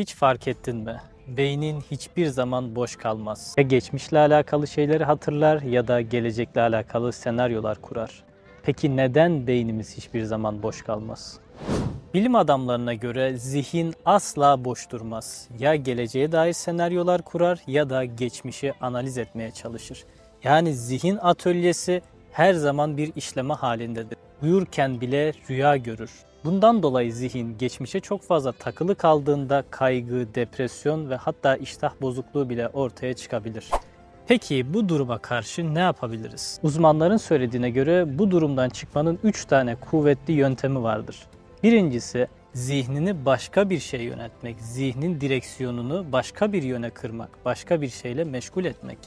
Hiç fark ettin mi? Beynin hiçbir zaman boş kalmaz. Ya geçmişle alakalı şeyleri hatırlar ya da gelecekle alakalı senaryolar kurar. Peki neden beynimiz hiçbir zaman boş kalmaz? Bilim adamlarına göre zihin asla boş durmaz. Ya geleceğe dair senaryolar kurar ya da geçmişi analiz etmeye çalışır. Yani zihin atölyesi her zaman bir işleme halindedir. Uyurken bile rüya görür. Bundan dolayı zihin geçmişe çok fazla takılı kaldığında kaygı, depresyon ve hatta iştah bozukluğu bile ortaya çıkabilir. Peki bu duruma karşı ne yapabiliriz? Uzmanların söylediğine göre bu durumdan çıkmanın 3 tane kuvvetli yöntemi vardır. Birincisi zihnini başka bir şeye yöneltmek, zihnin direksiyonunu başka bir yöne kırmak, başka bir şeyle meşgul etmek.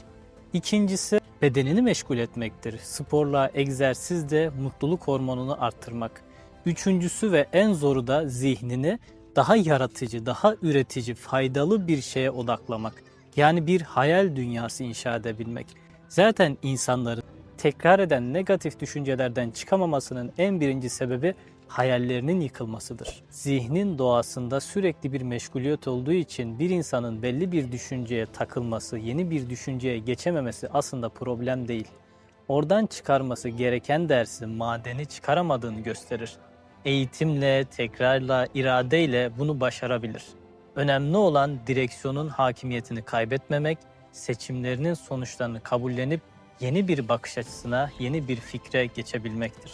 İkincisi bedenini meşgul etmektir. Sporla, egzersizle mutluluk hormonunu arttırmak. Üçüncüsü ve en zoru da zihnini daha yaratıcı, daha üretici, faydalı bir şeye odaklamak. Yani bir hayal dünyası inşa edebilmek. Zaten insanların tekrar eden negatif düşüncelerden çıkamamasının en birinci sebebi hayallerinin yıkılmasıdır. Zihnin doğasında sürekli bir meşguliyet olduğu için bir insanın belli bir düşünceye takılması, yeni bir düşünceye geçememesi aslında problem değil. Oradan çıkarması gereken dersi, madeni çıkaramadığını gösterir. Eğitimle, tekrarla, iradeyle bunu başarabilir. Önemli olan direksiyonun hakimiyetini kaybetmemek, seçimlerinin sonuçlarını kabullenip yeni bir bakış açısına, yeni bir fikre geçebilmektir.